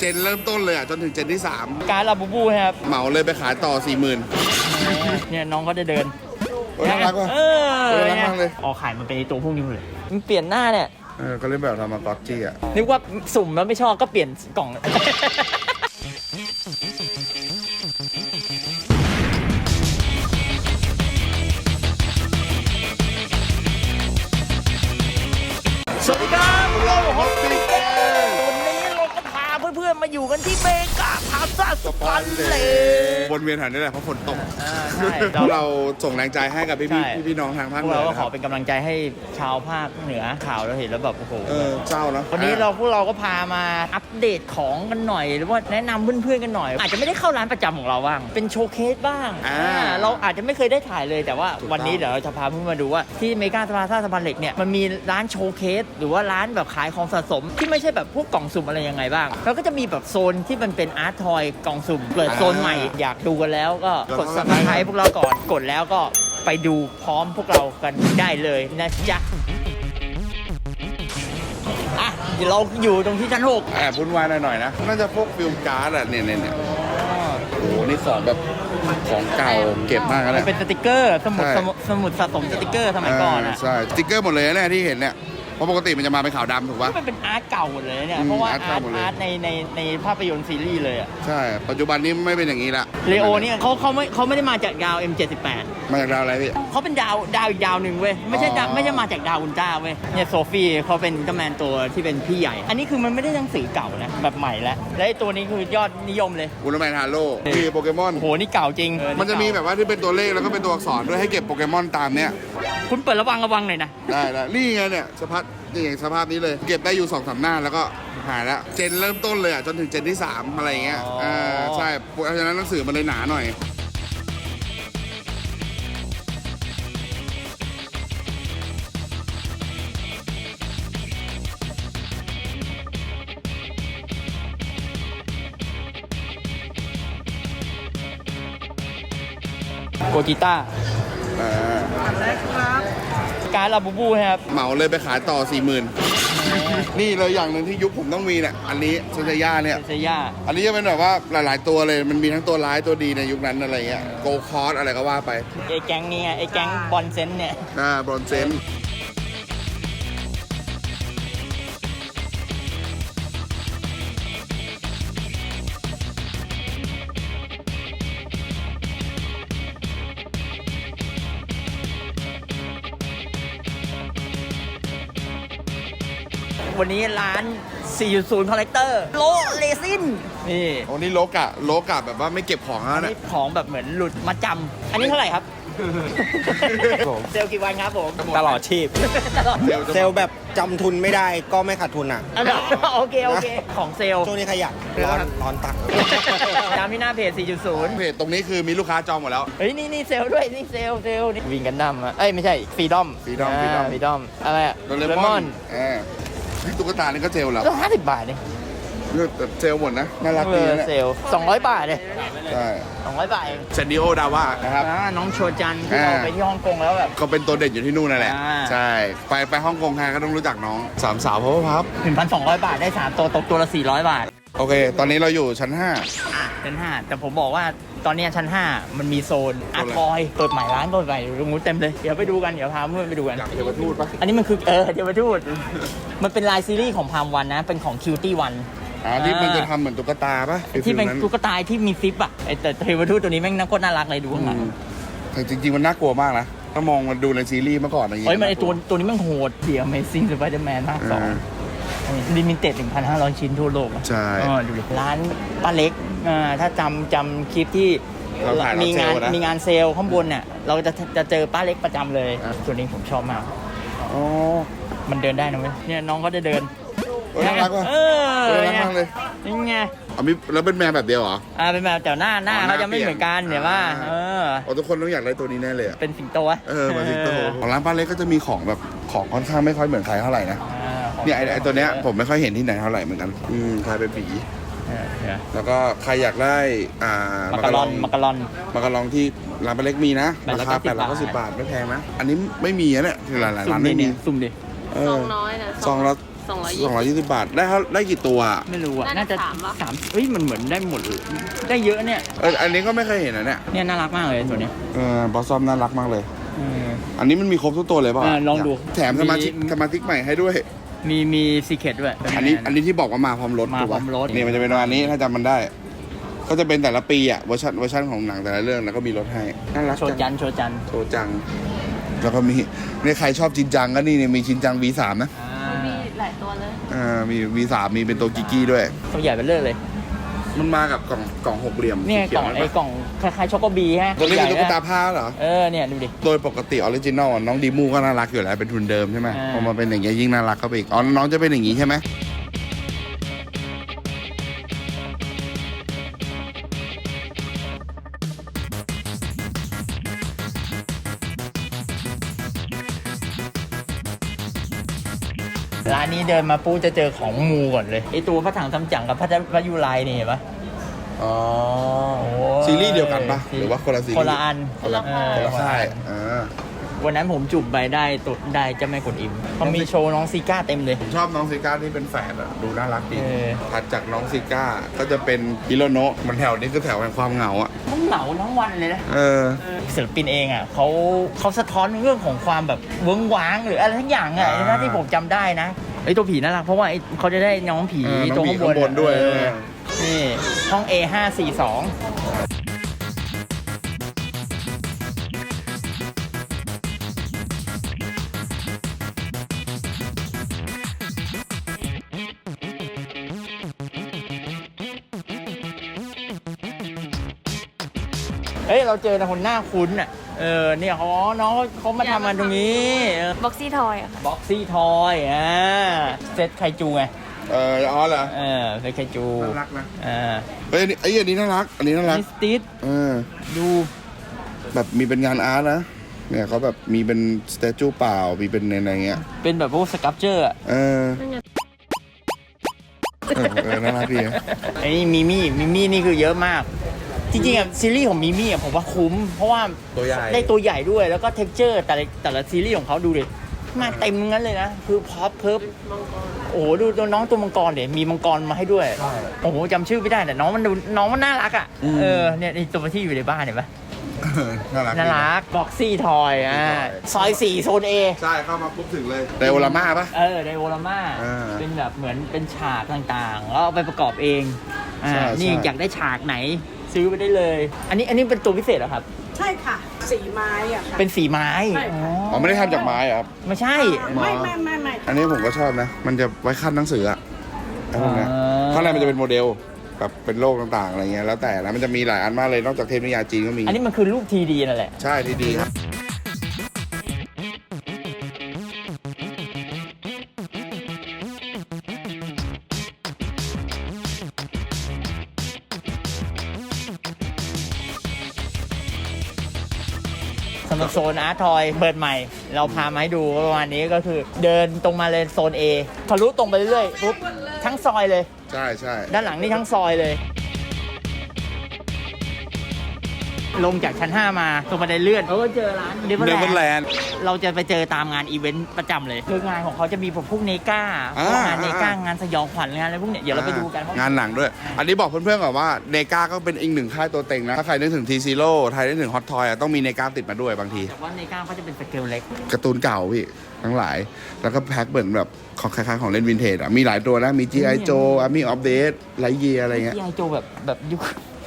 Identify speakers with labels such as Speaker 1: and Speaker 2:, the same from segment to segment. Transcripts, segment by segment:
Speaker 1: เจนเริ่มต้นเลยอะจนถึงเจนที่
Speaker 2: การลาบูบูครับ
Speaker 1: 3 เหมาเลยไปขายต่อ 4 0,000ื่น
Speaker 2: เนี่ยน้องเขาจะเดิน
Speaker 1: โอ้ยน่ารักว่ะ
Speaker 2: เอ
Speaker 1: โอ้
Speaker 2: อย
Speaker 1: น่ารักมากเลย
Speaker 2: ออกขายมันเป็นไอ้ตัวพวกนี้หมดเลยมันเปลี่ยนหน้าเนี่ย
Speaker 1: เออก็เล่นแบบทำมากอตจี้อะ
Speaker 2: นึกว่าสุ่มแล้วไม่ชอบก็เปลี่ยนกล่อง อยู่กันที่เบกาพา ซาสปันเล
Speaker 1: วนเวียนแถวนี้แหละเพราะฝนตก
Speaker 2: อ่าใช่
Speaker 1: พวกเราส่งแรงใจให้กับพี่
Speaker 2: ใช่
Speaker 1: พี่พี่น้องทางภาค
Speaker 2: พว
Speaker 1: เห
Speaker 2: ก
Speaker 1: นื
Speaker 2: เรา
Speaker 1: อ
Speaker 2: ก็
Speaker 1: นะ
Speaker 2: ข
Speaker 1: ค
Speaker 2: อ
Speaker 1: รับ
Speaker 2: เป็นกำลังใจให้ชาวภาคเหนือข่าวเราเห็นแล้วแบบโอ้โห
Speaker 1: เออเจ้านะ
Speaker 2: วันนี้เราพวกเราก็พามาอัปเดตของกันหน่อย หรือว่าแนะนำเพื่อนๆกันหน่อย อาจจะไม่ได้เข้าร้านประจำของเราบ้าง เป็นโชว์เคสบ้าง
Speaker 1: อ่า
Speaker 2: อ่าเราอาจจะไม่เคยได้ถ่ายเลยแต่ว่า
Speaker 1: ถูกต้อง
Speaker 2: วันนี้เดี๋ยวเราจะพาเพื่อนมาดูว่าที่เมกาสปาซ่าสะพานเหล็กเนี่ยมันมีร้านโชว์เคส หรือว่าร้านแบบขายของสะสม ที่ไม่ใช่แบบพวกกล่องสุ่มอะไรยังไงบ้างแล้วก็จะมีแบบโซนที่มันเป็นอาร์ตทอยกล่องสุ่มเปิดโซนใหม่ อยากดูกันแล้วก็กด
Speaker 1: แล้วก็
Speaker 2: สับสไครต์พวกเราก่อนกดแล้วก็ไปดูพร้อมพวกเรากันได้เลยนะจ๊ะอะเดี๋ยวเราอยู่ตรงที่ชั้นหก
Speaker 1: แอบวุ่นวายหน่อยๆนะ น่าจะพวกฟิล์มการ์ดอะเนี่ยเนี่ยเนี่ยโอ้โหนี่ของแบบของเก่าเก็บมากนะ
Speaker 2: มั
Speaker 1: เนี่ย
Speaker 2: นเป็นสติกเกอร์สมุด
Speaker 1: ใช่
Speaker 2: สมุดสมุดสะสมสติกเกอร์สมัยก่อนอะ
Speaker 1: ใช่สติ๊กเกอร์หมดเลยนะเนี่ยที่เห็นเนี่ยเพ ราะปกติมันจะมาเป็นขาวดำถูกปะ
Speaker 2: มันเป็นอาร์ตเก่าหมดเลยเนี่ย
Speaker 1: อืม
Speaker 2: เพราะว่า
Speaker 1: อาร์ต
Speaker 2: อา
Speaker 1: เก่า
Speaker 2: ร์ต
Speaker 1: หมดเลย
Speaker 2: อาร์ตในในในภาพยนตร์ซีรีส์เลยอะ
Speaker 1: ใช่ ปัจจุบันนี้ไม่เป็นอย่างนี้ละ
Speaker 2: เลโอเนี่ยเขาเขาไม่เขาไม่ได้มาจากดาว M78
Speaker 1: มาจากดาวอะไรพี่
Speaker 2: เขาเป็นดาวดาวอีกดาวหนึ่งเว้ยไม่ใช่ดาว
Speaker 1: อ๋อ
Speaker 2: ไม่ใช่มาจากดาวอุลตร้าเว้ยเนี่ยโซฟี่เขาเป็นกัมแมนตัวที่เป็นพี่ใหญ่ อันนี้คือมันไม่ได้หนังสือเก่านะแบบใหม่แล้วและไอ้ตัวนี้คือยอดนิยมเลย
Speaker 1: อุลตร้าแมนฮาโลมีโปเกมอน
Speaker 2: โอ้โหนี่เก่าจริงเออ
Speaker 1: มันจะมีแบบว่าที่เป็นตัวเลขแล้วก็เป็นตัวอักษรด้วยให้เก็บโปเกมอนตามเนี่ย
Speaker 2: คุณเปิดระวังระวังหน่อยนะ
Speaker 1: ได้แล้วนี่ไงเนี่ยสภาพ นี่อย่างสภาพนี้เลย เก็บได้อยู่สองสามหน้าแล้วก็หายแล้วเจนเริ่มต้นเลยอะจนถึงเจนที่สามอะไรอย่างเงี้ย
Speaker 2: อ๋ออ่
Speaker 1: อ่าใช่เพราะฉะนั้นหนังสือมันเลยหนาหน่อย
Speaker 2: โกจิต้า
Speaker 1: อ่า
Speaker 2: การลาบูบูครับ
Speaker 1: เหมาเลยไปขายต่อสี่หมื่นนี่เลยอย่างหนึ่งที่ยุคผมต้องมีเนี่ยอันนี้เซนเซย่าเนี่ย
Speaker 2: เซย่า
Speaker 1: อันนี้จะเป็นแบบว่าหลาย ๆ ตัวเลยมันมีทั้งตัวร้ายตัวดีในยุคนั้นอะไรเงี้ยโกคอร์สอะไรก็ว่าไป
Speaker 2: ไอ้แก๊งนี้ไงไอ้แก๊งบอลเซนเนี่ย
Speaker 1: อ่าบรอนเซน
Speaker 2: วันนี้ร้าน 4.0 Collector โลเลซินนี่
Speaker 1: โอ้นี่โลกะโลกะแบบว่าไม่เก็บของแล้ว
Speaker 2: อัน
Speaker 1: นะ
Speaker 2: นี้ของแบบเหมือนหลุดมาจำ อันนี้เท่าไหร่ครับ
Speaker 3: ผม
Speaker 2: เซลลกี่วันครับผม
Speaker 3: ตลอดชีพ
Speaker 2: ตลอด
Speaker 1: เซลล์จะ
Speaker 3: เซลล์แบบจำทุนไม่ได้ก็ไม่ขาดทุนอะ
Speaker 2: อันดับโอเค โอเค ของเซลล์
Speaker 3: ช่วงนี้ขยันร้อนร้อนตังค์
Speaker 2: ตามที่หน้าเพจ 4.0
Speaker 1: เพจตรงนี้คือมีลูกค้าจองหมดแล้ว
Speaker 2: เฮ้ย นี่นี่เซลล์ด้วย นี่เซลล์เซลล์นี่วิงกันดั้มอะเอ้ย ไม่ใช่ฟรีดอม
Speaker 1: Freedom
Speaker 2: ฟ
Speaker 1: Freedom
Speaker 2: รีดอมอะไรอะ
Speaker 1: โดเรมอนอ่านี่ตุ๊กตานี่ก็เจลแล้ว
Speaker 2: ก็ห้าสิบบาทเอง
Speaker 1: แต่เจลหมดนะน่ารัก
Speaker 2: เอ
Speaker 1: ดี
Speaker 2: อ
Speaker 1: นะเนี่ย
Speaker 2: เซลล์สองร้อยบาทเลย
Speaker 1: ใช่
Speaker 2: สองร้อยบาทเอง
Speaker 1: เซนดิโอดาว่านะครับ
Speaker 2: อ่าน้องโชจันที่
Speaker 1: อ่า
Speaker 2: เราไปที่ฮ่องกงแล้วแบบ
Speaker 1: ก็เป็นตัวเด่นอยู่ที่นู่นนั่นแหละ
Speaker 2: อ่า
Speaker 1: ใช่ ไปไปฮ่องกงใครก็ต้องรู้จักน้องสามสาวเพราะว่าพับ
Speaker 2: หนึ่งพันสองร้อยบาทได้สามตัวตกตัวละสี่ร้อยบาท
Speaker 1: โอเค ตอนนี้เราอยู่ชั้น 5
Speaker 2: อะชั้นห้าแต่ผมบอกว่า ตอนเนี้ยชั้นห้ามันมีโซนอาร์ต
Speaker 1: โซนอะไร
Speaker 2: ทอยเปิดใหม่ร้านเปิดใหม่อยู่ตรงนู้นเต็มเลยเดี๋ยวไปดูกันเดี๋ยวพาเพื่อนไปดูกัน
Speaker 1: อยากเทวทูตปะ
Speaker 2: อันนี้มันคือเออเดี๋ยวไปดูมันเป็นลายซีรีส์ของพามวันนะ เป็นของคิวตี้วัน
Speaker 1: อ่าที่มันจะทำเหมือนตุ๊กตาปะ
Speaker 2: ที่เป็น
Speaker 1: ฟิลๆ
Speaker 2: ตุ๊กตาที่มีซิปอะไอ้แต่เทวทูตตัวนี้แม่งน่าโคตรน่ารักเลยดูข้างหลัง
Speaker 1: อืมแต่จริง ๆ มันน่ากลัวมากนะถ้ามองมันดูในซีรีส์เมื่อก่อนอะไรอย่าง
Speaker 2: เฮ้ย
Speaker 1: เงี้ย
Speaker 2: มันไอตัวตัวนี้แม่งโหดเสีย Amazing Spider-Man ภาคสอง ลิมิเต็ด1,500 ชิ้นทั่วโลกอะ
Speaker 1: ใช่
Speaker 2: เออดูดิร้านป้าเล็กอ่าถ้าจำจำคลิปที่
Speaker 1: เราถ่าย
Speaker 2: มีงาน
Speaker 1: รถเซลล์นะ
Speaker 2: มีงานเซลล์ข้างบนเนี่ยเราจะจะเจอป้าเล็กประจำเลย
Speaker 1: อะ
Speaker 2: ส่วนนี้ผมชอบมาก
Speaker 1: อ๋อ
Speaker 2: มันเดินได้นะเว้ยเนี่ยน้องก็จะเดิน
Speaker 1: โอ้ยน่ารักว่ะ
Speaker 2: เออ
Speaker 1: โอ้ยน่ารักมากเลย
Speaker 2: นี่ไง
Speaker 1: เอามีแล้วเป็นแมวแบบเดียวเหรอ
Speaker 2: อ่าเป็นแบบแต่หน้าหน้า
Speaker 1: อ๋อหน้า
Speaker 2: เขาจะไม่เหมือนกัน
Speaker 1: เปลี่ยน
Speaker 2: เห็นว่า
Speaker 1: อ่า
Speaker 2: เออ
Speaker 1: โอ้ทุกคนต้องอยากได้ตัวนี้แน่เลยอะ
Speaker 2: เป็นสิงโตวะ
Speaker 1: เออมาสิงโตของร้านป้าเล็กก็จะมีของแบบของค่อนข้างไม่ค่อยเหมือนใครเท่าไหร่นะ
Speaker 2: อ่าของ
Speaker 1: เนี่ยไอ้ไอ้ตัวเนี้ยผมไม่ค่อยเห็นที่ไหนเท่าไหร่เหมือนกัน อืมคล้ายเป็นผี
Speaker 2: เออเนี่ย
Speaker 1: แล้วก็ใครอยากได้อ่า
Speaker 2: มักกะลอนมักกะลอน
Speaker 1: มักกะลองที่ร้านป้าเล็กมีนะ
Speaker 2: แปดร้
Speaker 1: รา
Speaker 2: อย
Speaker 1: คา
Speaker 2: เก้าสิบ
Speaker 1: แปดร้อยเก้าสิบบาทไม่แพงนะอันนี้ไม่มีนะเนี่ยที่หลายๆ
Speaker 2: สุ่
Speaker 1: ร้ามน
Speaker 2: ดิ
Speaker 1: ไม่มี
Speaker 2: เนี่ยสุ่มดิ
Speaker 1: เอ
Speaker 4: ซ
Speaker 1: อ
Speaker 4: องน้อยนะ
Speaker 1: ซองละ
Speaker 4: สองร้อย
Speaker 1: ส
Speaker 4: ยี่
Speaker 1: องร้อยยี่สิบบาทได้เท่าได้กี่ตัวอะ
Speaker 2: ไม่รู้อะ
Speaker 4: น่า
Speaker 2: น่า
Speaker 4: จะ
Speaker 2: จะ
Speaker 4: สามปะ
Speaker 2: สามเอ้ยมันเหมือนได้หมดเลยได้เยอะเนี่ย
Speaker 1: เอออันนี้ก็ไม่เคยเห็นนะเนี่ย
Speaker 2: เนี่ยน่ารักมากเลยตัวเนี้ย
Speaker 1: เออบอสซอมน่ารักมากเลย
Speaker 2: เออ
Speaker 1: อันนี้มันมีครบทุกตัวเลยเปล่ะ
Speaker 2: เออลองดู
Speaker 1: แถมสมาชิก
Speaker 2: มี
Speaker 1: สมาชิกใหม่ให้ด้วย
Speaker 2: มีมีซีเคดด้วย
Speaker 1: อันนี้อันนี้ที่บอกว่ามาพร้อมรถ
Speaker 2: มา
Speaker 1: ถูก
Speaker 2: พร้
Speaker 1: ปะ
Speaker 2: อมรถ
Speaker 1: นี่มันจะเป็นประมาณนี้ถ้าจำมันได้ ก็จะเป็นแต่ละปีอะเวอร์ชันเวอร์ชันของหนังแต่ละเรื่องแล้วก็มีรถให้น่ารัก
Speaker 2: โชจันโชจัน
Speaker 1: โชจัง แล้วก็มีเนี่ยใครชอบจินจังก็นี่เนี่ยมีจินจัง V3 นะ
Speaker 4: มีหลายตัวเลย
Speaker 1: อ่ามี V3 มีเป็นตัวกิกกี้ด้วย
Speaker 2: ตัวใหญ่เป็นเลิศเลย
Speaker 1: มันมากับกล่องกล่องหกเหลี่ยม
Speaker 2: เนี่ย
Speaker 1: สีขี
Speaker 2: ก
Speaker 1: ว
Speaker 2: ล่อง
Speaker 1: นั่น
Speaker 2: ไอ้
Speaker 1: ปะ
Speaker 2: กล่องคล้ายๆช็อกโกบีฮะ
Speaker 1: ตัวนี้เป็นตุ๊กตา
Speaker 2: ใหญ่ะ
Speaker 1: ผ้าเหรอ
Speaker 2: เออเนี่ยดูดิ
Speaker 1: โดยปกติออริจินอลน้องดีมูก็น่ารักอยู่แล้วเป็นทุนเดิมใช่ไหม
Speaker 2: อ่า
Speaker 1: พอมาเป็นอย่างเงี้ยยิ่งน่ารักเข้าไปอีกอ๋อน้องจะเป็นอย่างงี้ใช่ไหม
Speaker 2: ร้านนี้เดินมาปูจะเจอของมูก่อนเลยไอตัวพระถังซัมจั๋งกับพระเจ้าพระยุไรนี่เห็นปะ
Speaker 1: อ๋อ
Speaker 2: โอ้
Speaker 1: ซีรีส์เดียวกันปะหรือว่าคนละซีรีส์
Speaker 2: คนละอัน
Speaker 1: คนละ
Speaker 2: เออ
Speaker 1: คนละค่ายอ่า
Speaker 2: วันนั้นผมจูบใบได้ตดได้จะไม่กดอิมเขามีโชว์น้องซีก้าเต็มเลย
Speaker 1: ผมชอบน้องซิก้าที่เป็นแฝดอะดูน่ารักดีถัดจากน้องซิก้าก็จะเป็นฮิโรโนะมันแถวนี้คือแถวแห่งความเหงาอะ
Speaker 2: ต้องเหลาทั้งวันเลยนะ
Speaker 1: เออ
Speaker 2: ศิลปินเองอะเขาเขาสะท้อนเรื่องของความแบบเวิ้งว้างหรืออะไรทั้งอย่างอะ
Speaker 1: อ่า
Speaker 2: นะที่ผมจำได้นะไอตัวผีน่ารักเพราะว่าไอเขาจะได้น้องผีต
Speaker 1: รง
Speaker 2: บน
Speaker 1: ข้างบนด้วย
Speaker 2: เออนี่ห้อง A 5 4 2 เฮ้ยเราเจอแต่คนหน้าคุ้นอะ เออ เนี่ยเขาอ๋อน้องเขาเขามาทำงานตรงนี้
Speaker 4: บ็อกซี่ทอยอะค่ะ
Speaker 2: บ็อกซี่ทอยอ่าเซตไคจูไง
Speaker 1: เอออ๋อเหรอ
Speaker 2: เออเซตไคจู
Speaker 1: น่ารักนะ
Speaker 2: อ่า
Speaker 1: เฮ้ยอันนี้ไอ้ยอันนี้น่ารัก อันนี้น่ารัก
Speaker 2: มิสติส
Speaker 1: เออ
Speaker 2: ดู
Speaker 1: แบบมีเป็นงานอาร์ตนะ เนี่ยเขาแบบมีเป็นสเตจูเปล่า มีเป็นในอะไรเงี้ย
Speaker 2: เป็นแบบพวกสครับเจอร์
Speaker 1: เออ
Speaker 4: นั่นไง
Speaker 1: เออเออน่ารักดีนะ
Speaker 2: ไอ้นี่มิมี่มิมี่นี่คือเยอะมาก จริงๆอะซีรีส์ของมิมี่อะผมว่าคุ้ม เพราะว่า
Speaker 1: ตัวใหญ่
Speaker 2: ได้ตัวใหญ่ด้วยแล้วก็เท็กเจอร์แต่ละแต่ละซีรีส์ของเขาดูดิมาเต็มงั้นเลยนะ คือพอปเพิบโอ้โหดูตัวน้องตัวมังกรเดี๋ยมีมังกรมาให้ด้วยโอ้โหจำชื่อไม่ได้แต่น้องมันดูน้องมันน่ารักอะเออเนี่ยนี่ตัวที่อยู่ในบ้านเห็นปะ
Speaker 1: เออน่ารักดี
Speaker 2: น่ารักบ็อกซี่ทอยอะซอยสี่โซนเอ
Speaker 1: ใช่เข้ามาปุ๊บถึงเลยไดโอลาม่าปะ
Speaker 2: เออไดโอรามา
Speaker 1: อ่า
Speaker 2: เป็นแบบเหมือนเป็นฉากต่างๆ แล้วเอาไปประกอบเองอ่า
Speaker 1: ใช่
Speaker 2: นี่
Speaker 1: ใช่
Speaker 2: อยากได้ฉากไหน ซื้อไปได้เลย อันนี้อันนี้เป็นตัวพิเศษเหรอครับ
Speaker 5: ใช่ค่ะ สีไม้อะค่ะ
Speaker 2: เป็นสีไม้
Speaker 5: ใช่ค่ะ
Speaker 1: อ๋อไม่ได้ทำจากไม้เหรอครับ
Speaker 2: ไม่ใช่
Speaker 5: ไม่ไม่ไม่ไม่
Speaker 1: อันนี้ผมก็ชอบนะ มันจะไว้ขั้นหนังสืออะไอ้พวกเนี้ย
Speaker 2: อ่า
Speaker 1: ข้างในมันจะเป็นโมเดลแบบเป็นโลกต่างๆอะไรเงี้ยแล้วแต่นะมันจะมีหลายอันมากเลยนอกจากเทพนิยายจีนก็มี
Speaker 2: อันนี้มันคือรูปทีดีนั่นแหละ
Speaker 1: ใช่ที่ดีครับ
Speaker 2: นอาร์ตทอยเปิดใหม่ เราพามาให้ดูประมาณนี้ก็คือ เดินตรงมาเลยโซน A ทะลุตรงไปเรื่อยๆปุ๊บทั้งซอยเลย
Speaker 1: ใช่ใช่
Speaker 2: ด้านหลังนี่ทั้งซอยเลย ลงจากชั้น 5 มาตรงบันไดเลื่อนเราก็เจอร้านเด
Speaker 1: เดวิลแล
Speaker 2: น
Speaker 1: นด์
Speaker 2: เราจะไปเจอตามงานอีเวนต์ประจำเลยคืองานของเขาจะมีพวกเนก้าพวกงาน
Speaker 1: อ่า
Speaker 2: เนก้างานสยองขวัญงานอะไรพวกเนี้ยเดี๋ยวเราไปดูกันว่
Speaker 1: งานหนังด้วย อันนี้บอกเพื่อนๆก่อนว่าเนกาก็เป็นอีกหนึ่งค่ายตัวเต็งนะ ถ้าใครนึกถึงทีซีโร่ไทยนึกถึงฮอตทอยต้องมีเนกาติดมาด้วยบางที
Speaker 2: แต่ว่าเนก้าเขาจะเป็นสเกลเล็ก
Speaker 1: การ์ตูนเก่าพี่ ทั้งหลาย แล้วก็แพ็คเหมือนแบบของคล้ายๆของเล่นวินเทจอะ มีหลายตัวนะ มี G.I. Joe Army of Death ไลเยียอะไรเงี้ย
Speaker 2: ที่ไอโจแบบแบบยุค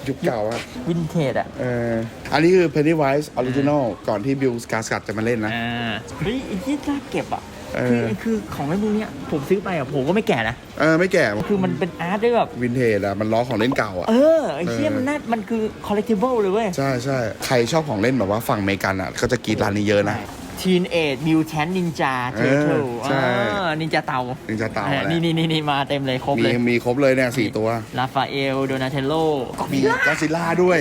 Speaker 1: ยุคเก่าอะ
Speaker 2: วินเทจอะ
Speaker 1: เอออันนี้คือ Pennywise Original ก่อนที่บิลสกาสกัดจะมาเล่นนะ
Speaker 2: อ่าเฮ้ยไอ้ที่น่าเก็บอะ
Speaker 1: เอ
Speaker 2: คือ
Speaker 1: อ
Speaker 2: คือของไอ้พวกเนี้ยผมซื้อไปอะผมก็ไม่แก่นะ
Speaker 1: เออไม่แก่
Speaker 2: คือมันเป็นอาร์ตด้วยแบบ
Speaker 1: วินเทจอะมันล้อของเล่นเก่าอะ
Speaker 2: เออไอ้เหี้ย
Speaker 1: เออ
Speaker 2: มันน่ามันคือ collectible เลยเว้ย
Speaker 1: ใช่ใช่ใครชอบของเล่นแบบว่าฝั่งอเมริกันอะก็จะกรีดร้านนี้เยอะนะ
Speaker 2: ทีนเอดมิวแทนนินจาเท
Speaker 1: เออ
Speaker 2: เทิล
Speaker 1: ใช่
Speaker 2: นินจาเตา
Speaker 1: นินจาเต่า
Speaker 2: เออ
Speaker 1: อะไร
Speaker 2: นี่นี่นี่นี่มาเต็มเลยครบ
Speaker 1: มี
Speaker 2: เลย
Speaker 1: มีครบเลยเนี่ยสี่ตัว
Speaker 2: ลาฟาเอลโดนาเทลโลก็
Speaker 1: มี
Speaker 2: มี
Speaker 1: ก d ซิล่าด้วย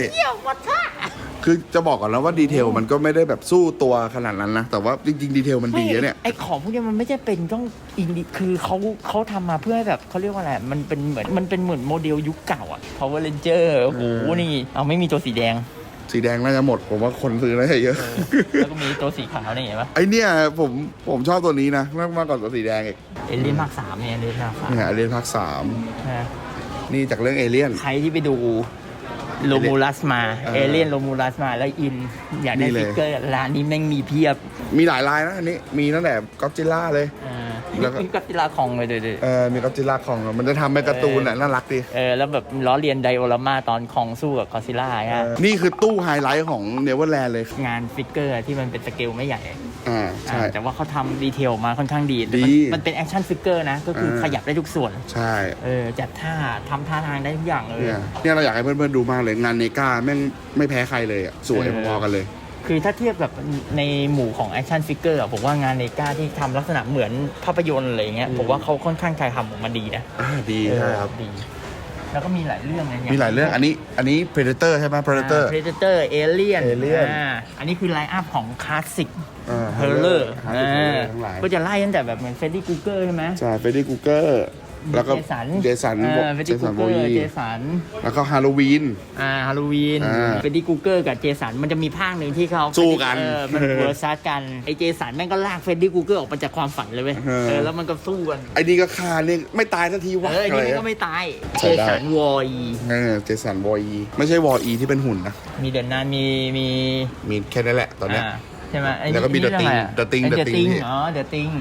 Speaker 1: คือจะบอกก่อนนะว่าดีเทลมันก็ไม่ได้แบบสู้ตัวขนาดนั้นนะ แต่ว่าจริงๆ ดีเทลมันดีนะเนี่ย
Speaker 2: ไอของพวกเนี้ยมันไม่ใช่เป็นต้องอินดิคือเขาเขาทำมาเพื่อให้แบบเขาเรียกว่าอะไรมันเป็นเหมือนมันเป็นเหมือนโมเดลยุคเก่าอะ Power Ranger โอ้โห
Speaker 1: เออ
Speaker 2: นี่เอาไม่มีตัวสีแดง
Speaker 1: สีแดงน่าจะหมด ผมว่าคนซื้อน่าจะเยอะ
Speaker 2: แล้วก็มีตัวสีขาวนี่เห็นปะ
Speaker 1: ไอเนี่ยผมผมชอบตัวนี้นะมากมากกว่าตัวสีแดงอีก
Speaker 2: เอเลียนภาคสามเนี่ยเอเลียนภาคสาม
Speaker 1: เนี่ยเรียนภาคสาม
Speaker 2: นะ
Speaker 1: นี่จากเรื่องเอเลี่ยน
Speaker 2: ใครที่ไปดูโลมูลัสมา
Speaker 1: เออ
Speaker 2: เอเลียนโลมูลัสมาแล้วอิน อยากได้
Speaker 1: นี่เลย
Speaker 2: ฟิกเกอร์ร้านนี้แม่งมีเพียบ
Speaker 1: มีหลายลายนะอันนี้มีตั้งแต่ก็จิล่าเลย
Speaker 2: อ่า
Speaker 1: แล้วก็
Speaker 2: มีกัตติลาคองเลยเด้อ
Speaker 1: เออมีก็จิล่าของมันจะทำเป็นการ์ตูนอะน่ารักดี
Speaker 2: เออแล้วแบบล้อเลียนไดโอรามาตอนคองสู้กับกอซิล่า
Speaker 1: เอ
Speaker 2: ฮะ
Speaker 1: อนี่คือตู้ไฮไลท์ของเนเวอร์แลนด์เลย
Speaker 2: งานฟิกเกอร์ที่มันเป็นสเกลไม่ใหญ่
Speaker 1: อ่าใช่
Speaker 2: อ่าแต่ว่าเขาทำดีเทลมาค่อนข้างดี
Speaker 1: ดี
Speaker 2: มันมันเป็นแอคชั่นฟิกเกอร์นะ ก็คือ
Speaker 1: เออ
Speaker 2: ขยับได้ทุกส่วน
Speaker 1: ใช่
Speaker 2: เออจัดท่าทำท่าทางได้ทุกอย่างเลย
Speaker 1: เนี่ยเนี่ยเราอยากให้เพื่อนๆดูมากเลยงานเนกาแม่งไม่แพ้ใครเลยอะสวย
Speaker 2: เออ
Speaker 1: พอๆกันเลย
Speaker 2: คือถ้าเทียบกับในหมู่ของแอคชั่นฟิกเกอร์ผมว่างานเนกาที่ทำลักษณะเหมือนภาพยนตร์อะไรอย่างเงี้ยผมว่าเขาค่อนข้างถ่ายทำออกมาดีนะ
Speaker 1: อ่าดีใช่ครับ
Speaker 2: เออดี แล้วก็มีหลายเรื่องนะ
Speaker 1: มีหลายเรื่องอันนี้อันนี้ Predator ใช่ไหม Predator
Speaker 2: เพรเดเตอร์เอเลียน
Speaker 1: Alien
Speaker 2: อันนี้คือไลน์อัพของคลาสสิก
Speaker 1: อ่า
Speaker 2: เฮอร์เลอร์
Speaker 1: Classic Horror ทั้งหลาย
Speaker 2: ก็จะไล่ตั้งแต่แบบเหมือนเฟรดดี้กูเกอร์ใช่ไหม
Speaker 1: ใช่เฟรดดี้กูเกอร์ แล้วก็
Speaker 2: เจสัน
Speaker 1: เจสัน
Speaker 2: เฟรด
Speaker 1: เจ
Speaker 2: ดี้กู
Speaker 1: สัน
Speaker 2: เก
Speaker 1: โบ
Speaker 2: อร์
Speaker 1: ยี
Speaker 2: เจสัน
Speaker 1: แล้วก็ฮาโลวีน
Speaker 2: อ่าฮาโลวีน
Speaker 1: อ่า
Speaker 2: เฟรดดี้กูเกอร์กับเจสันมันจะมีภาคหนึ่งที่เขา
Speaker 1: สู้กัน
Speaker 2: เออมันเวอร์ซัสกันไอเจสันแม่งก็ลากเฟรดดี้กูเกอร์ออกมาจากความฝันเลยเว้ย
Speaker 1: เออ
Speaker 2: เออแล้วมันก็สู้กัน
Speaker 1: ไอ้นี่ก็คาเนี่ยไม่ตายสักทีวะ
Speaker 2: เอออันนี้ะ
Speaker 1: ร
Speaker 2: มันก็ไม่ตาย
Speaker 1: ใช่
Speaker 2: เจ
Speaker 1: ได้
Speaker 2: สันวอย
Speaker 1: เออเจสันวอยีไม่ใช่วอยีที่เป็นหุ่นนะ
Speaker 2: มีเดินนานมีมี
Speaker 1: มีแค่นั้นแหละตอนเนี้ยา
Speaker 2: ใช่ไหมไอ้
Speaker 1: แล้วก็มี
Speaker 2: นี่
Speaker 1: The Thing
Speaker 2: เรื่องอะไรอะ
Speaker 1: The Thing
Speaker 2: ไอ้
Speaker 1: The
Speaker 2: The
Speaker 1: Thing
Speaker 2: Thing
Speaker 1: ที่
Speaker 2: อ๋อ The Thing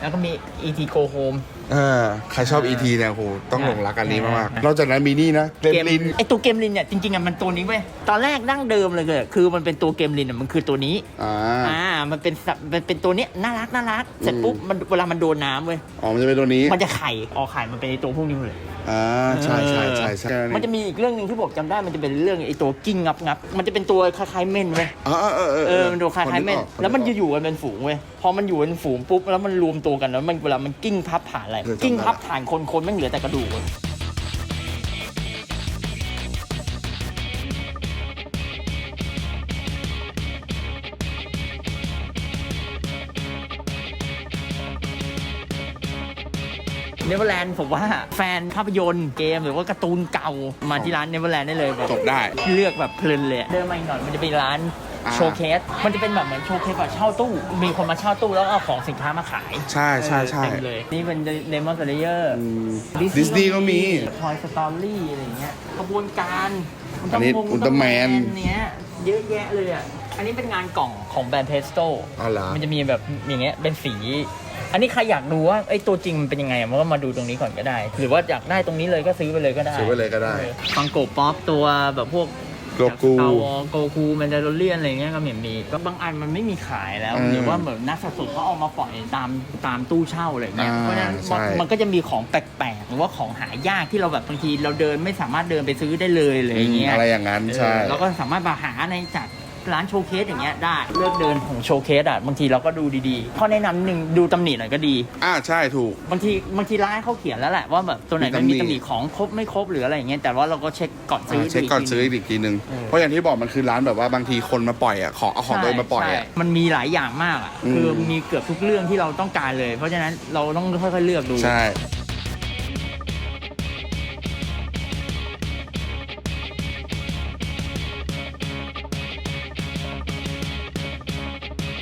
Speaker 2: แล้วก็มี E.T. Go Home
Speaker 1: เออใครชอบ E.T. เนี่ยโหต้องหลงรักอันนี้มาก
Speaker 2: อ่า
Speaker 1: ๆนอกจากนั้นมีนี่นะเกมลิน
Speaker 2: ไอตัวเกมลินเนี่ยจริงๆอะมันตัวนี้เว้ยตอนแรกดั้งเดิมเลยคือคือมันเป็นตัวเกมลินอะมันคือตัวนี้
Speaker 1: อ่า
Speaker 2: อ่ามันเป็นสัตว์มันเป็นตัวเนี้ยน่ารักน่ารักเสร็จปุ๊บมันเวลามันโดนน้ำเว้ย
Speaker 1: อ๋อมันจะเป็นตัวนี้
Speaker 2: มันจะไข่ออกไข่มันเป็นไอตัวพวกนี้หมดเลย
Speaker 1: อ่าใช่ใช่ใช่ใช่
Speaker 2: มันจะมีอีกเรื่องหนึ่งที่ผมจำได้มันจะเป็นเรื่องไอตัวกิ้งงับงับมันจะเป็นตัวคล้ายๆเม่นเว้ย
Speaker 1: เออเออเออ
Speaker 2: เออมันดูคล้ายๆเม่นแล้วมันจะอยู่กันเป็นฝูงเว้ยพอมันอยู่เป็นฝูงปุ๊บแล้วมันรวมตัวกันแล้วมันเวลามันกิ้งพับผ่านอะไรกิ้งพับผ่านคนคนไม่งเหลือแต่กระดูก เว้ยเนเวอร์แลนด์ผมว่าแฟนภาพยนตร์เกมหรือว่าการ์ตูนเก่ามาที่ร้านเนเวอร์แลนด์ได้เลยแบบ
Speaker 1: จบได้
Speaker 2: เลือกแบบเพลินเลยเดินมาอีกหน่อยมันจะเป็นร้าน
Speaker 1: อ่า
Speaker 2: โชว์เคส มันจะเป็นแบบเหมือนโชว์เคสแบบเช่าตู้ มีคนมาเช่าตู้แล้วเอาของสินค้ามาขาย
Speaker 1: ใช่ใช่ใช่
Speaker 2: เต็มเลย นี่เป็นเดมอนสเลเยอร์
Speaker 1: ดิสนีย์ก็มี
Speaker 2: ทอยสตอรี่อะไรอย่างเงี้ยกระบวนการ
Speaker 1: อันนี้
Speaker 2: Ultraman
Speaker 1: Ultraman
Speaker 2: เนี้ยเยอะแยะเลยอะ อันนี้เป็นงานกล่องของแบรนด์เพสโต
Speaker 1: อ๋อเหรอ
Speaker 2: มันจะมีแบบอย่างเงี้ยเป็นสี อันนี้ใครอยากดูว่าไอ้ตัวจริงมันเป็นยังไงอะมันก็มาดูตรงนี้ก่อนก็ได้ หรือว่าอยากได้ตรงนี้เลยก็ซื้อไปเลยก็ได้
Speaker 1: ซื้อไปเลยก็ได้
Speaker 2: ฟังโกป๊อปตัวแบบพวก
Speaker 1: โกกู
Speaker 2: สตาร์วอลโกคูแมนดาโลเรียนอะไรเงี้ยก็มีมีก็บางอันมันไม่มีขายแล้ว
Speaker 1: อืม
Speaker 2: หรือว่าเหมือนนักสะสมเขาเอามาปล่อยตามตามตู้เช่าอะไรเงี้ย
Speaker 1: อ่า
Speaker 2: เพราะฉะนั้น
Speaker 1: ใช่
Speaker 2: มันมันก็จะมีของแปลกๆหรือว่าของหายากที่เราแบบบางทีเราเดินไม่สามารถเดินไปซื้อได้เลยอะไรเงี้ย
Speaker 1: อะไรอย่างนั้นใช่
Speaker 2: เออเราก็สามารถมาหาในจาก ร้านโชว์เคสอย่างเงี้ยได้ เลือกเดินของโชว์เคสอะบางทีเราก็ดูดีๆข้อแนะนำหนึ่งดูตำหนิหน่อยก็ดี
Speaker 1: อ่าใช่ถูก
Speaker 2: บางทีบางทีร้านเขาเขียนแล้วแหละว่าแบบตัวไหน
Speaker 1: มี
Speaker 2: มัน
Speaker 1: ตำหนิ
Speaker 2: มีตำหนิของครบไม่ครบหรืออะไรอย่างเงี้ยแต่ว่าเราก็เช็คก่อนซื้อ
Speaker 1: อ่าเช็คก่อนซื้อ
Speaker 2: ที
Speaker 1: อีกทีนึง
Speaker 2: เออ
Speaker 1: เพราะอย่างที่บอกมันคือร้านแบบว่าบางทีคนมาปล่อยอะของเอาของตัวเองมาปล่อยอะ
Speaker 2: ใช่มันมีหลายอย่างมากอะ
Speaker 1: อืม
Speaker 2: คือมีเกือบทุกเรื่องที่เราต้องการเลย เพราะฉะนั้นเราต้องค่อยๆเลือกดู
Speaker 1: ใช่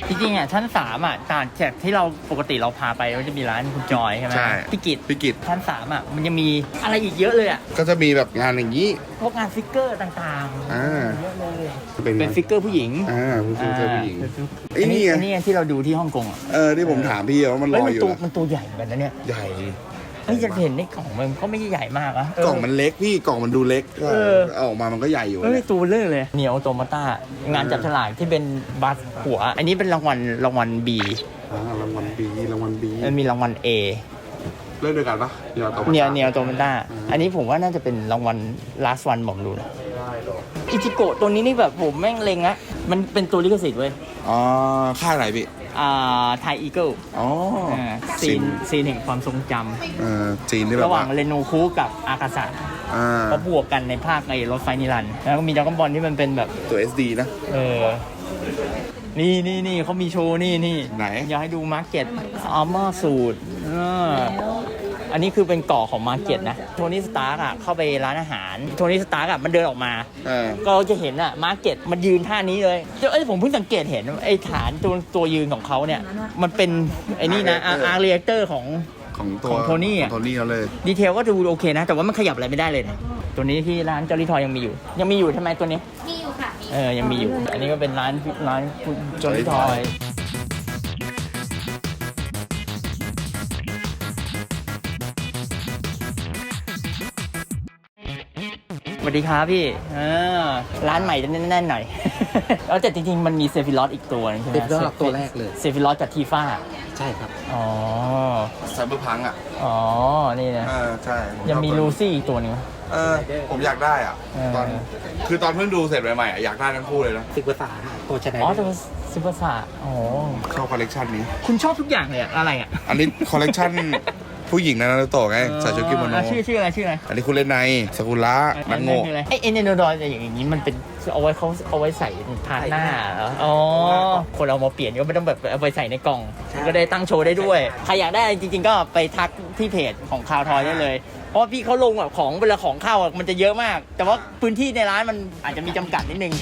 Speaker 2: จริงๆอะชั้นสามอะต่างจากที่เราปกติเราพาไปมันจะมีร้านคุณจอยใช่ไหม
Speaker 1: ใช่
Speaker 2: พี่กิต
Speaker 1: พี่กิต
Speaker 2: ชั้นสามอะมันยังมีอะไรอีกเยอะเลยอะ
Speaker 1: ก็จะมีแบบงานอย่างนี้
Speaker 2: พวกงานฟิกเกอร์ต่างๆ
Speaker 1: อ่า
Speaker 2: เยอะเลย
Speaker 1: เป็น
Speaker 2: เป็นฟิกเกอร์ผู้หญิง
Speaker 1: อ่าผู้ชายผู้หญิง ไอ้
Speaker 2: อัน
Speaker 1: นี่
Speaker 2: นี้
Speaker 1: ไง
Speaker 2: อันนี้ที่เราดูที่ฮ่องกงอะ
Speaker 1: เออที่ผมถามพี่ว่ามันล
Speaker 2: เฮ้ย
Speaker 1: อย
Speaker 2: มัน
Speaker 1: อยู่
Speaker 2: ตัว
Speaker 1: นะ
Speaker 2: มันตัวใหญ่เหมือนกันนะเนี่ย
Speaker 1: ใหญ่
Speaker 2: เฮ้ยจะเห็นในกล่องมันก็ไม่ได้ใหญ่มากอะเก
Speaker 1: ล่องมันเล็กพี่กล่องมันดูเล็กก็
Speaker 2: เออ
Speaker 1: เอาออกมามันก็ใหญ่อยู่
Speaker 2: เฮ้ย
Speaker 1: เนี่ย
Speaker 2: ตัวเลือกเลยเนียวโตมาต้างานจับฉลากที่เป็นบัสหัว อันนี้เป็นรางวัลรางวัล B
Speaker 1: อ่ารางวัลบีรางวัลบี
Speaker 2: มันมีรางวัล A
Speaker 1: เล่นด้วยกันปะเดี๋ยวต่อไป
Speaker 2: เนียวเนียวโตมาต้าอันนี้ผมว่าน่าจะเป็นรางวัล last one ผมดูนะอิจิโกะตัวนี้นี่แบบผมแม่งเล็งอะมันเป็นตัวลิขสิทธิ์เว้ย
Speaker 1: อ๋อค่ายไหนพี่
Speaker 2: อ่า ไทยอีเกิล
Speaker 1: อ๋อ
Speaker 2: ซีนซีนแห่งความทรงจ
Speaker 1: เออจีนที่ำแบบ
Speaker 2: ระหว่า
Speaker 1: ว่าง
Speaker 2: เรโนคุกับอากาศะ
Speaker 1: อ่า
Speaker 2: เขาบวกกันในภาคไอ้รถไฟนิรันดร์แล้วก็มีดราก้อนบอลที่มันเป็นแบบ
Speaker 1: ตัว SD นะ
Speaker 2: เออ นี่นี่นี่เขามีโชว์นี่นี่
Speaker 1: ไหน
Speaker 2: อยากให้ดูมาร์เก็ตอาร์มอร์สูตรอัอั นนี้คือเป็นเกาะของมาร์เก็ตนะ โทนี่สตาร์กอะเข้าไปร้านอาหาร โทนี่สตาร์กอะมันเดินออกมา
Speaker 1: เออ
Speaker 2: ก็จะเห็นอะมาร์เก็ตมันยืนท่านี้เลยเอ้ยผมเพิ่งสังเกตเห็นไอ้ฐานตัวตัวยืนของเขาเนี่ย มันเป็นไอ้นี่นะอาร์เรียเตอร์ของ
Speaker 1: ของตัว
Speaker 2: ของโทนี่อะ
Speaker 1: ขงโทนี่เขาเลย
Speaker 2: ดีเทลก็ดูโอเคนะ แต่ว่ามันขยับอะไรไม่ได้เลยนะตัวนี้ที่ร้านจอรี่ทอยยังมีอยู่ ยังมีอยู่ใช่ไหมตัวนี้
Speaker 4: มีอยู่ค่ะ
Speaker 2: เออยังมีอยู่ อันนี้ก็เป็นร้านร้านจอรี่ทอยสวั ดีครับพี่เออร้านใหม่จะแน่นๆหน่อย แล้วแต่จริงๆ มันมีเซฟิลอสอีกตัวนึงใช่ไหม
Speaker 3: Sephiroth ตัวแรกเลย
Speaker 2: เซฟิลอสจากทีฟ้า
Speaker 3: ใช่ครับ
Speaker 2: อ๋อ
Speaker 1: ไซเบอร์พังอะ
Speaker 2: อ๋อ นี่นะ
Speaker 1: เออใช่ผ
Speaker 2: ยังมี
Speaker 1: ชอบตัว
Speaker 2: ลูซี่อีกตัวหนึง
Speaker 1: เออผมอยากได้อะ
Speaker 2: เออ
Speaker 1: ตอนคือตอนเพิ่งดูเสร็จใหม่ๆอะอยากได้ทั้งคู่เลยนะ
Speaker 3: สิบภาษาตัวชนะ
Speaker 2: อ๋อตัวซูเปอร์สาอ๋อ
Speaker 1: ชอบคอลเลกชันนี้
Speaker 2: คุณชอบทุกอย่างเลยอะอะไรอะ
Speaker 1: อันนี้คอลเลกชัน ผู้หญิงนะนารูโตะไงใส่ชุดกิโมโน
Speaker 2: อะชื่อชื่ออะไรชื่ออะไร
Speaker 1: อันนี้คุณเล่นในสกุระนังโง่
Speaker 2: คืออะไรไอเอเนโนดอยอย่างนี้มันเป็นเอาไว้เขาเอาไว้ใส่ทานหน้าเหรออ๋อคนเอามาเปลี่ยนก็ไม่ต้องแบบเอาไปใส่ในกล่องก็ได้ตั้งโชว์ได้ด้วย ใครอยากได้จริง ๆ ก็ไปทักที่เพจของคาวทอยได้เลย เพราะว่าพี่เขาลงแบบของเวลาของเข้าอะมันจะเยอะมาก แต่ว่าพื้นที่ในร้านมันอาจจะมีจำกัดนิดนึง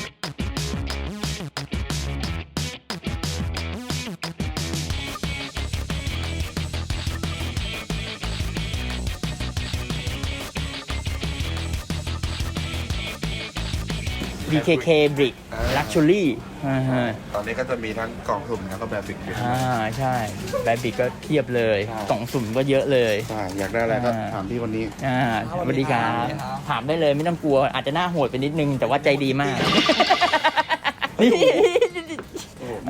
Speaker 2: BKK Brick Luxury อ่าฮะ
Speaker 1: ตอนนี้ก็จะมีทั้งกล่องสุ่มแล้วก็แบบบิกอยู่
Speaker 2: อ่าใช่แบบบิกก็เทียบเลยกล่องสุ่มก็เยอะเลย
Speaker 1: ใช่อยากได้อะไรก็
Speaker 2: อ่า
Speaker 1: ถามพี่คนนี้
Speaker 2: อ่าสวัสดีครับถามได้เลยไม่ต้องกลัว อาจจะหน้าโหดไปนิดนึง แต่ว่าใจดีมากนี่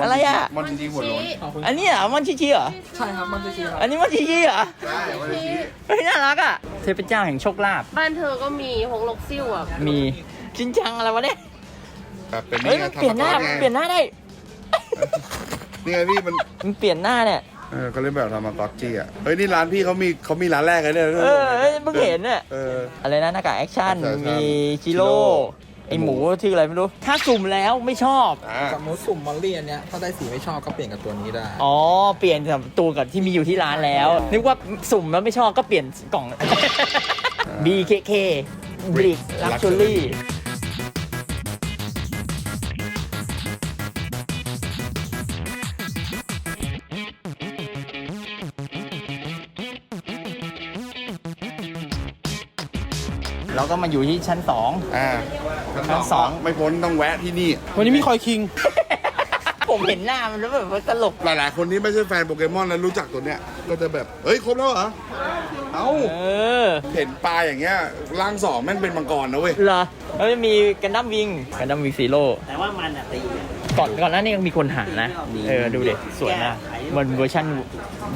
Speaker 2: อะไรอะ
Speaker 1: มันจริงๆหัวโล้น
Speaker 2: อันนี้เหรอมันชิชิเหรอ
Speaker 5: ใช่ครับมันจะชี้
Speaker 2: อันนี้มันชิชิเหรอ
Speaker 1: ใช่มันจริง
Speaker 2: เฮ้ยน่ารักอะเทพเจ้าแห่งโชคลาภ
Speaker 4: บ้านเธอก็มีหงลกซิ่วอะ
Speaker 2: มีชินจังอะไรวะเนี่ย
Speaker 1: แบบเป็น
Speaker 2: เฮ้ย
Speaker 1: ไง
Speaker 2: มันเปลี่ยนหน้า
Speaker 1: ทำม
Speaker 2: มันเปลี่ยนหน้าได้
Speaker 1: นี่ไงพี่มัน
Speaker 2: มันเปลี่ยนหน้าเนี่ย
Speaker 1: เออเขาเล่นแบบทำมากอตจี้อะเฮ้ยนี่ร้านพี่เขามีเขามีร้านแรกเลยเนี่ย
Speaker 2: เออเฮ้ยเพิ่งเห็นเนี่ย
Speaker 1: เออ
Speaker 2: อะไรนะหน้ากากแอคชั่น
Speaker 1: ใช่ใช่
Speaker 2: มีจิ
Speaker 1: จิโร่
Speaker 2: โร่ ไอหมูชื่ออะไรไม่รู้ ถ้าสุ่มแล้วไม่ชอบ
Speaker 1: อ่า
Speaker 6: สมมติสุ่มมอลลี่อันเนี้ยถ้าได้สีไม่ชอบก็เปลี่ยนกับตัวนี้ได้
Speaker 2: อ๋อ เปลี่ยนกับตัวกับที่มีอยู่ที่ร้านแล้ว นึกว่าสุ่มแล้วไม่ชอบก็เปลี่ยนกล่อง BKK Brick Luxury เราก็มาอยู่ที่ชั้น2
Speaker 1: อ่า
Speaker 2: ชั้นสอง
Speaker 1: ไม่พ้นต้องแวะที่นี่
Speaker 6: วันนี้มีคอยคิง
Speaker 2: ผมเห็นหน้ามันแล้วแบบว่าตลก
Speaker 1: หลายๆ คนที่ไม่ใช่แฟนโปเกมอนแล้วรู้จักตัวเนี้ย ก็จะแบบ เฮ้ย ครบแล้วเหรอ เอ้า
Speaker 2: เออ
Speaker 1: เห็นปลาอย่างเงี้ยร่างสองแม่งเป็นมังกรนะเว้ย
Speaker 2: เหรอแล้วจะมีกันดั้มวิงกันดั้มวิงซีโร่แต่ว่ามันอะตี ก่อนก่อนหน้านี้ยังมีคนหานะ เออ ดูเด็สวยมาก มันเวอร์ชัน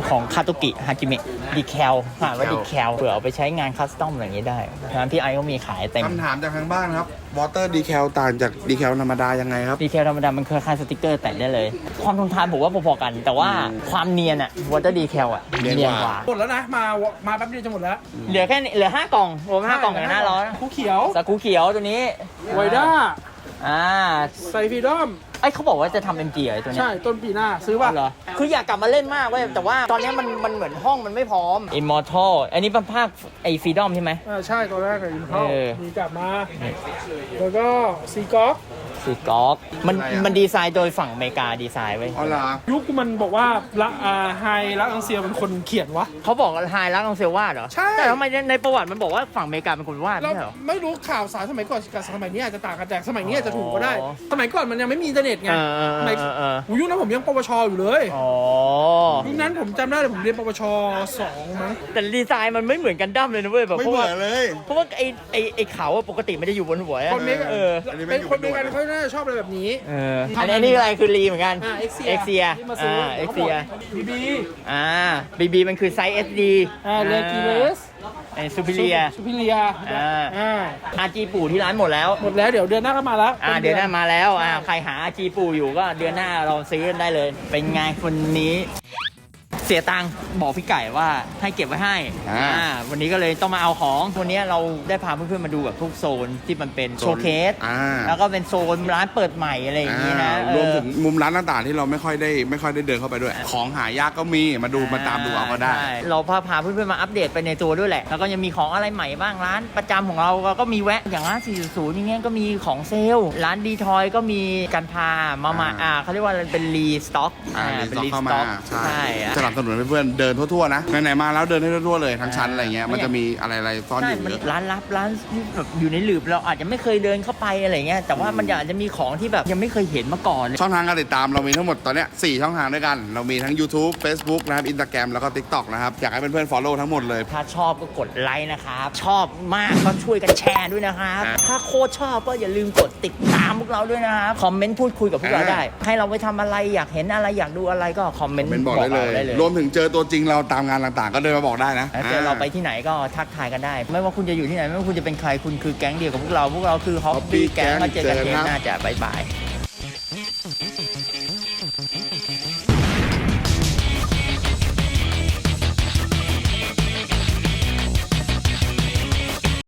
Speaker 2: ของคาโตกิฮากิเมะดีแคลหาว่าดีแคลเผื่อเอาไปใช้งานคัสตอมอะไรอย่างนี้ได้ร้านพี่ไอก็มีขายเต็ม
Speaker 1: คำถามจากทางบ้านครับวอเตอร์ดีแคลต่างจากดีแคลธรรมดายังไงครับ
Speaker 2: ดีแคลธรรมดามันคือคล้ายสติกเกอร์แต่งได้เลย ความทนทานผมว่าพอๆกัน แต่ว่าความเนียนอะวอเตอร์ดีแคลอะ
Speaker 1: เนียนกว่า
Speaker 2: เนียนกว่า
Speaker 5: หมดแล้วนะมามาแป๊บเดียวจะหมดแล้ว
Speaker 2: เหลือแค่นี้เหลือห้ากล่องรวมห้ากล่องอย่างหน้าร้อน
Speaker 5: คูเขียว
Speaker 2: สาคูเขียวตัวนี้
Speaker 5: ไวด้า
Speaker 2: อ่า
Speaker 5: ไซฟีดอม
Speaker 2: ไอยเขาบอกว่าจะทำเอ็มจีไอตัวเนี้ย
Speaker 5: ใช่ต้นปีหน้าซื้อป่ะ
Speaker 2: เหรอ คืออยากกลับมาเล่นมากเว้ย แต่ว่าตอนนี้มันมันเหมือนห้องมันไม่พร้อม Immortal อันนี้เป็นภาคไอ้ฟรีดอมใช่ไหม
Speaker 5: อ่าใช่ตัวแรกกับอินเท
Speaker 2: เออ
Speaker 5: มีกลับมา แล้วก็ซีกอฟ
Speaker 2: สีกอล์ฟมัน
Speaker 1: อะไรอะ
Speaker 2: มันดีไซน์โดยฝั่งอเมริกาดีไซน์ไว้ย
Speaker 1: อ๋อเหรอ
Speaker 5: ยุคมันบอกว่าละอ่าไฮรักอังเซียเป็นคนเขียนวะ
Speaker 2: เขาบอกไฮรักของเซลวาดเหรอ
Speaker 5: ใช่
Speaker 2: แต่ทำไมในประวัติมันบอกว่าฝั่งอเมริกาเป็นคนวาด
Speaker 5: เรา
Speaker 2: ไม่ใช่เหรอ
Speaker 5: ไม่รู้ข่าวสารสมัยก่อนกับสมัยนี้อาจจะต่างกันแต่สมัยนี้อาจจะถูกก็ได้
Speaker 2: อ๋อ
Speaker 5: สมัยก่อนมันยังไม่มีอินเทอร์เน็ตไง
Speaker 2: เออเออ
Speaker 5: สมัย
Speaker 2: เออเออ
Speaker 5: ยุคนั้นผมยังปวชอยู่เลย
Speaker 2: อ๋อ
Speaker 5: ยุคนั้นผมจำได้เลยผมเรียนปวชสองมั้ง
Speaker 2: แต่ดีไซน์มันไม่เหมือนกันดั้มเลยนะเว้ยแบบ
Speaker 1: ไม่
Speaker 2: เพราะ
Speaker 1: เหมื
Speaker 2: ว่า
Speaker 1: อนเลย
Speaker 2: เพราะว่าไอ้ไอ้ไอ้เขาอะปกติมันจะอยู่บนหัวอะ
Speaker 5: คนเมกา
Speaker 2: เออ
Speaker 1: อันนี้ไม่
Speaker 5: เป็น
Speaker 1: อยู่
Speaker 5: คนเมกัน
Speaker 1: บนหัว
Speaker 5: เขาน่าจะชอบอะไรแบบนี้
Speaker 2: เอออันนี้อันนี้อะไรคือรีเหมือนกัน
Speaker 5: อ่าเอ็กเซีย
Speaker 2: เอ็กเซีย
Speaker 5: ที่มาซื้อ
Speaker 2: อ่าเอ็กเซีย
Speaker 5: บีบี
Speaker 2: อ่าบีบีมันคือไซส์ SD
Speaker 5: อ่าเลกิเลส
Speaker 2: ไอ้ซูเปอร์เรีย
Speaker 5: ซูพิเลีย
Speaker 2: อ่า
Speaker 5: อ่า
Speaker 2: อาจีปู่ที่ร้านหมดแล้ว
Speaker 5: หมดแล้วเดี๋ยวเดือนหน้าก็มาแล้ว
Speaker 2: อ่าเดือนหน้ามาแล้วอ่าใครหาอาจีปู่อยู่ก็เดือนหน้าเราซื้อกันได้เลย เป็นไงคนนี้ เสียตังค์บอกพี่ไก่ว่าให้เก็บไว้ให้
Speaker 1: อ่า
Speaker 2: อ่าวันนี้ก็เลยต้องมาเอาของ วันนี้เราได้พาเพื่อนๆมาดูแบบพวกโซนที่มันเป็นโชว์เคส
Speaker 1: อ่า
Speaker 2: แล้วก็เป็นโซนร้านเปิดใหม่อะไรอย่างนี้นะ
Speaker 1: อ่า
Speaker 2: เออ
Speaker 1: รวมถึงมุมร้านต่างๆที่เราไม่ค่อยได้ไม่ค่อยได้เดินเข้าไปด้วย ของหายากก็มีมาดูมาตามดูเอาก็ได้
Speaker 2: ใช่เราพาพาเพื่อนๆมาอัปเดตไปในตัวด้วยแหละ แล้วก็ยังมีของอะไรใหม่บ้างร้านประจำของเราก็มีแวะอย่างร้าน 4.0 อย่างเงี้ยก็มีของเซลล์ร้านดีทอยก็มีการพามามา
Speaker 1: อ่า
Speaker 2: อ่าเขาเรียกว่าเป็นรีสต็อก
Speaker 1: อ่า
Speaker 2: เป็น
Speaker 1: รี
Speaker 2: รี
Speaker 1: สต็อก
Speaker 2: ส
Speaker 1: เข้า
Speaker 2: ต็
Speaker 1: มา
Speaker 2: อก
Speaker 1: ใช่
Speaker 2: ใช่อะ
Speaker 1: สนับสนุนให้เพื่อนเดินทั่วๆนะไหนๆมาแล้วเดินให้ทั่วๆเลยทั้งชั้นอะไรเงี้ยมันจะมีอะไรๆซ่อนอ
Speaker 2: ใช่
Speaker 1: ยู่
Speaker 2: มัน
Speaker 1: เยอะ
Speaker 2: ร้านลับร้านที่แบบอยู่ในหลืบเราอาจจะไม่เคยเดินเข้าไปอะไรเงี้ยแต่ว่ามันอาจจะมีของที่แบบยังไม่เคยเห็นมาก่อน
Speaker 1: ช่องทางการติดตามเรามีทั้งหมดตอนเนี้ยสี่ช่องทางด้วยกัน เรามีทั้ง YouTube Facebook นะครับ Instagram แล้วก็ TikTok นะครับ อยากให้เพื่อนๆ follow ทั้งหมดเลย
Speaker 2: ถ้าชอบก็กดไลค์นะครับ ชอบมากก็ช่วยกันแชร์ด้วยนะครับ
Speaker 1: อะ
Speaker 2: ถ้าโคตรชอบก็อย่าลืมกดติดตามพวกเราด้วยนะครับ คอมเมนต์พูดคุยกับพวกเรา
Speaker 1: อะ
Speaker 2: ได้ ให้เราไปทำอะไรอยากเห็นอะไรอยากดูอะไรก็คอมเมนต์
Speaker 1: เป็นบอกได้เลย
Speaker 2: ได้เลย
Speaker 1: รวมถึงเจอตัวจริงเราตามงานต่างๆ ก็เดินมาบอกได้นะ
Speaker 2: แล้วเจอเราไปที่ไหนก็ทักทายกันได้ ไม่ว่าคุณจะอยู่ที่ไหน ไม่ว่าคุณจะเป็นใครคุณคือแก๊งเดียวกับพวกเรา พวกเราคือฮอปปี้
Speaker 1: Hobby
Speaker 2: แก๊ง
Speaker 1: Gang
Speaker 2: มาเจอกัน
Speaker 1: เจอ
Speaker 2: เท
Speaker 1: กัน
Speaker 2: ป
Speaker 1: ครับ
Speaker 2: หน้าจะบายบาย